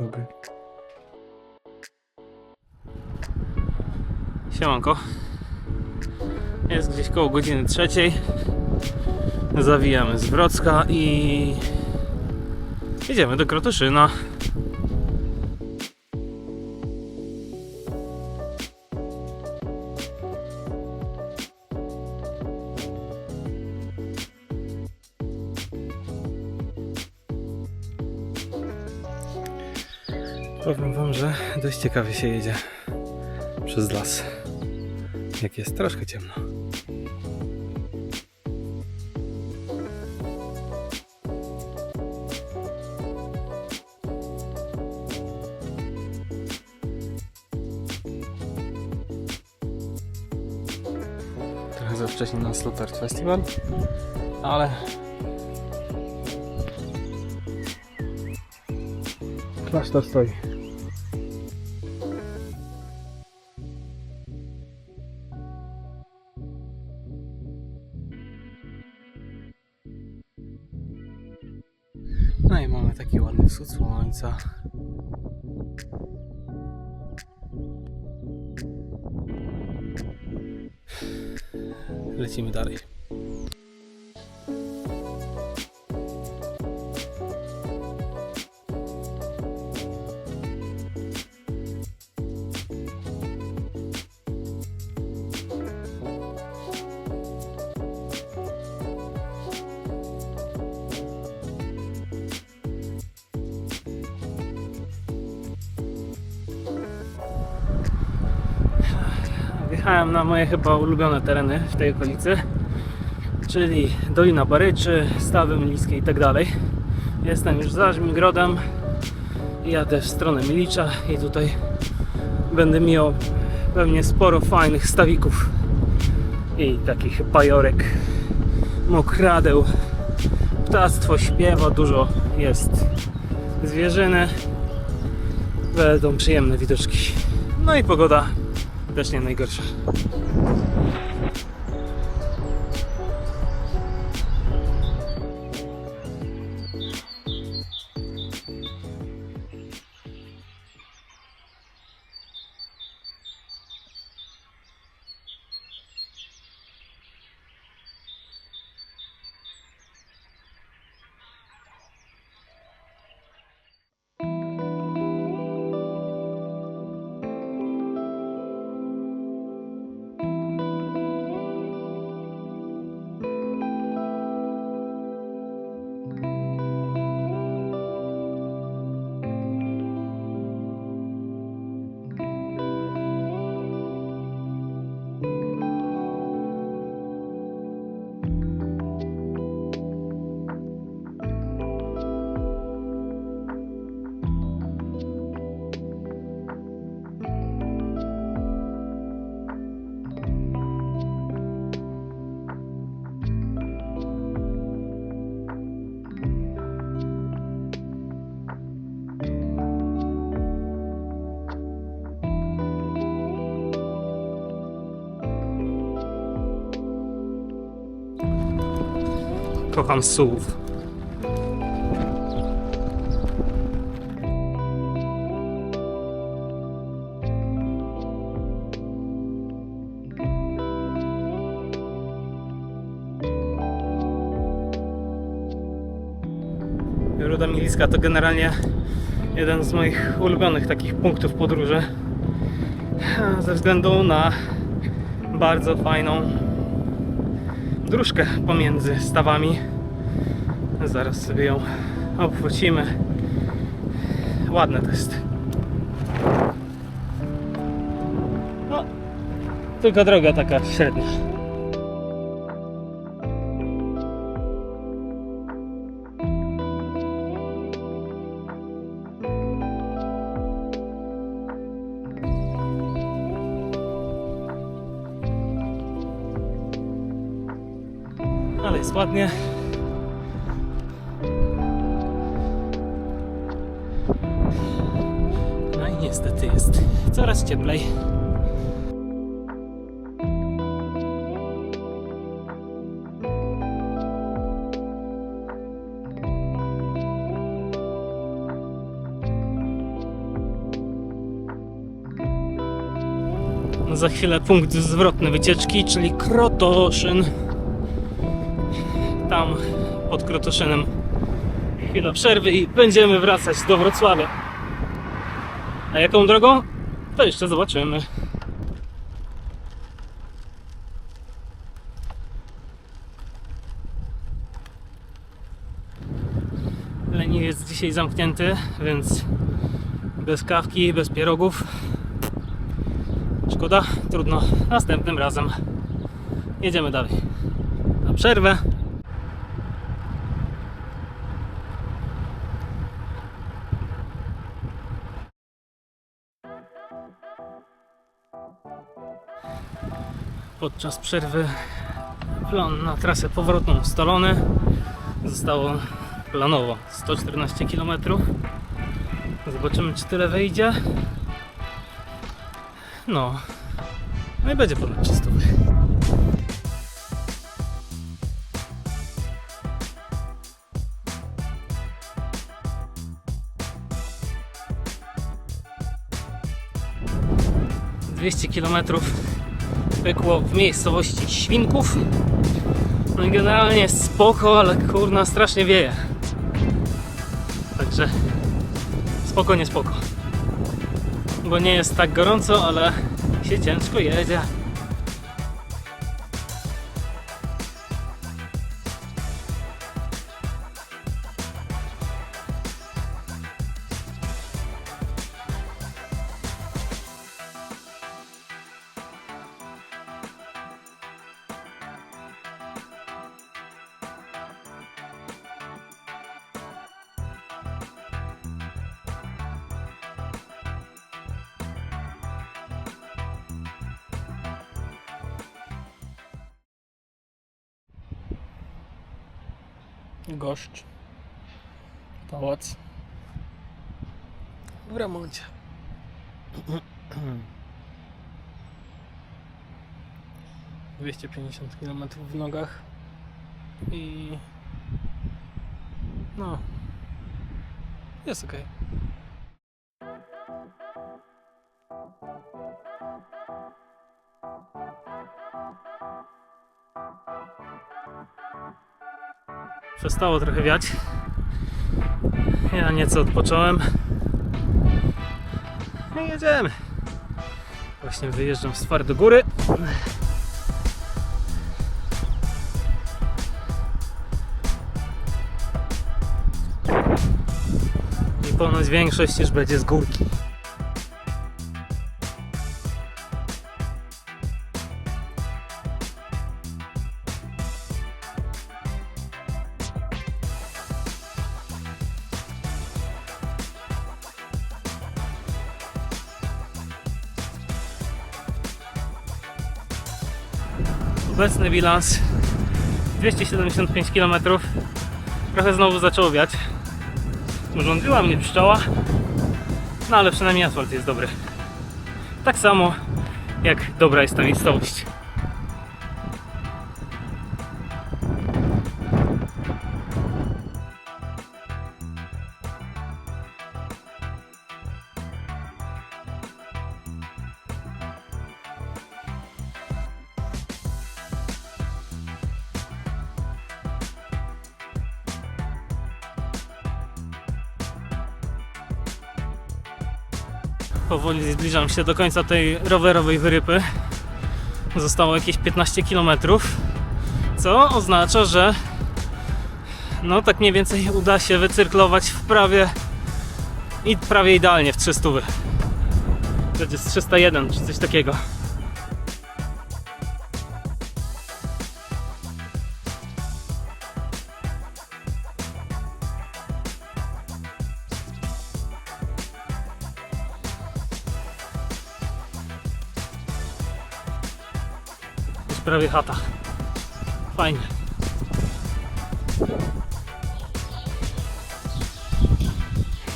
Dobry. Siemanko. Jest gdzieś koło godziny trzeciej. Zawijamy z Wrocka i jedziemy do Krotoszyna. Dość ciekawie się jedzie przez las. Jak jest troszkę ciemno. Trochę za wcześnie na Slotart Festival, ale klasztor stoi. No i mamy taki ładny wschód słońca. Lecimy dalej. Wjechałem na moje chyba ulubione tereny w tej okolicy, czyli Dolina Baryczy, Stawy Milickie i tak dalej. Jestem już za Żmigrodem i jadę w stronę Milicza i tutaj będę miał pewnie sporo fajnych stawików i takich pajorek, mokradeł. Ptactwo śpiewa, dużo jest zwierzyny. Będą przyjemne widoczki. No i pogoda też nie najgorsza. Kocham słów. Ruda Miliska to generalnie jeden z moich ulubionych takich punktów podróży. Ze względu na bardzo fajną dróżkę pomiędzy stawami. Zaraz sobie ją obwrócimy. Ładne to jest. No, tylko droga taka średnia. ale jest ładnie. No i niestety jest coraz cieplej. za chwilę punkt zwrotny wycieczki, czyli Krotoszyn. Pod Krotoszynem chwila przerwy i będziemy wracać do Wrocławia. A jaką drogą? To jeszcze zobaczymy. Leniwiec dzisiaj zamknięty, więc bez kawki, bez pierogów. Szkoda, trudno. Następnym razem jedziemy dalej. Na przerwę. Podczas przerwy plan na trasę powrotną ustalony. Zostało planowo 114 km. Zobaczymy, czy tyle wyjdzie. No, no i będzie ponad 300. Dwieście kilometrów pykło w miejscowości Świnków. No i generalnie jest spoko, ale kurna strasznie wieje. Także spoko, nie spoko. Bo nie jest tak gorąco, ale się ciężko jedzie. Goszcz. Pałac. W remoncie. Dwieście pięćdziesiąt kilometrów w nogach i no jest ok. Przestało trochę wiać. Ja nieco odpocząłem. I jedziemy. Właśnie wyjeżdżam z Twar do góry. I ponoć większość już będzie z górki. Obecny bilans 275 km. Trochę znowu zaczęło wiać. Urządziła mnie pszczoła, no ale przynajmniej asfalt jest dobry. Tak samo jak dobra jest ta miejscowość. Powoli zbliżam się do końca tej rowerowej wyrypy. Zostało jakieś 15 km, co oznacza, że no tak mniej więcej uda się wycyrklować w prawie i prawie idealnie w 300. To jest 301 czy coś takiego. Prawie chata. Fajnie.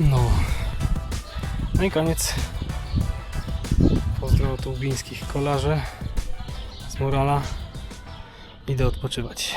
No. No i koniec. Pozdro od łbińskich kolarzy z Morala. Idę odpoczywać.